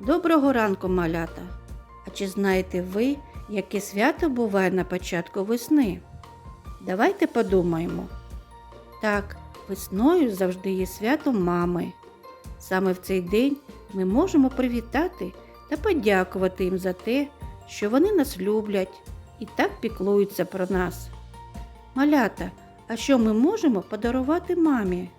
Доброго ранку, малята! А чи знаєте ви, яке свято буває на початку весни? Давайте подумаємо. Так, весною завжди є свято мами. Саме в цей день ми можемо привітати та подякувати їм за те, що вони нас люблять і так піклуються про нас. Малята, а що ми можемо подарувати мамі?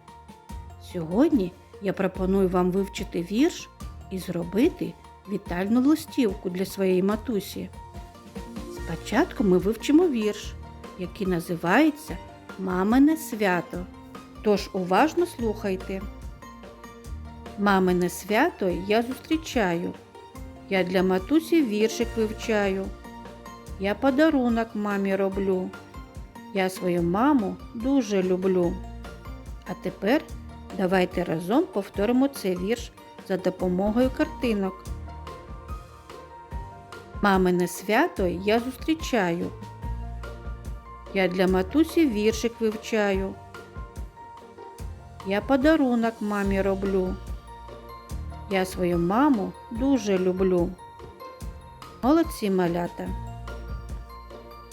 Сьогодні я пропоную вам вивчити вірш і зробити вітальну листівку для своєї матусі. Спочатку ми вивчимо вірш, який називається Мамине свято. Тож уважно слухайте. Мамине свято я зустрічаю. Я для матусі віршик вивчаю. Я подарунок мамі роблю. Я свою маму дуже люблю. А тепер давайте разом повторимо цей вірш за допомогою картинок. Мамине свято я зустрічаю. Я для матусі віршик вивчаю. Я подарунок мамі роблю. Я свою маму дуже люблю. Молодці малята.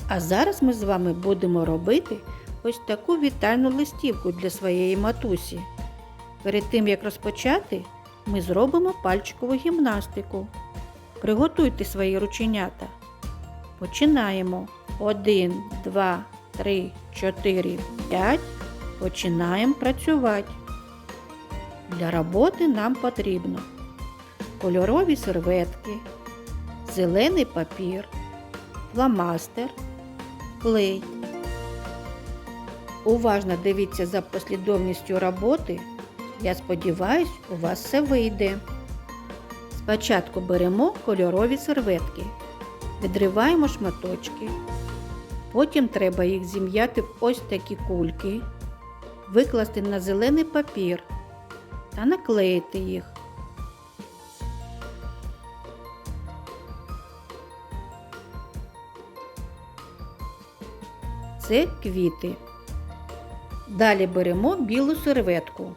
А зараз ми з вами будемо робити ось таку вітальну листівку для своєї матусі. Перед тим як розпочати, ми зробимо пальчикову гімнастику. Приготуйте свої рученята. Починаємо. 1, 2, 3, 4, 5. Починаємо працювати. Для роботи нам потрібно кольорові серветки, зелений папір, фломастер, клей. Уважно дивіться за послідовністю роботи. Я сподіваюсь, у вас все вийде. Спочатку беремо кольорові серветки, відриваємо шматочки. Потім треба їх зім'яти в ось такі кульки, викласти на зелений папір та наклеїти їх. Це квіти. Далі беремо білу серветку,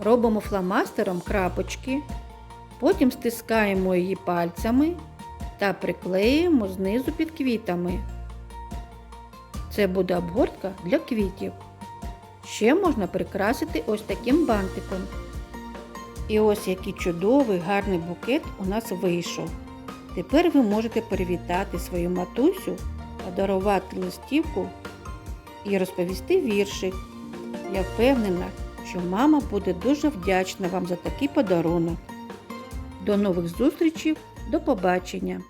робимо фломастером крапочки, потім стискаємо її пальцями та приклеюємо знизу під квітами. Це буде обгортка для квітів. Ще можна прикрасити ось таким бантиком. І ось який чудовий гарний букет у нас вийшов. Тепер ви можете привітати свою матусю, подарувати листівку і розповісти віршик. Я впевнена, що мама буде дуже вдячна вам за такий подарунок. До нових зустрічей, до побачення!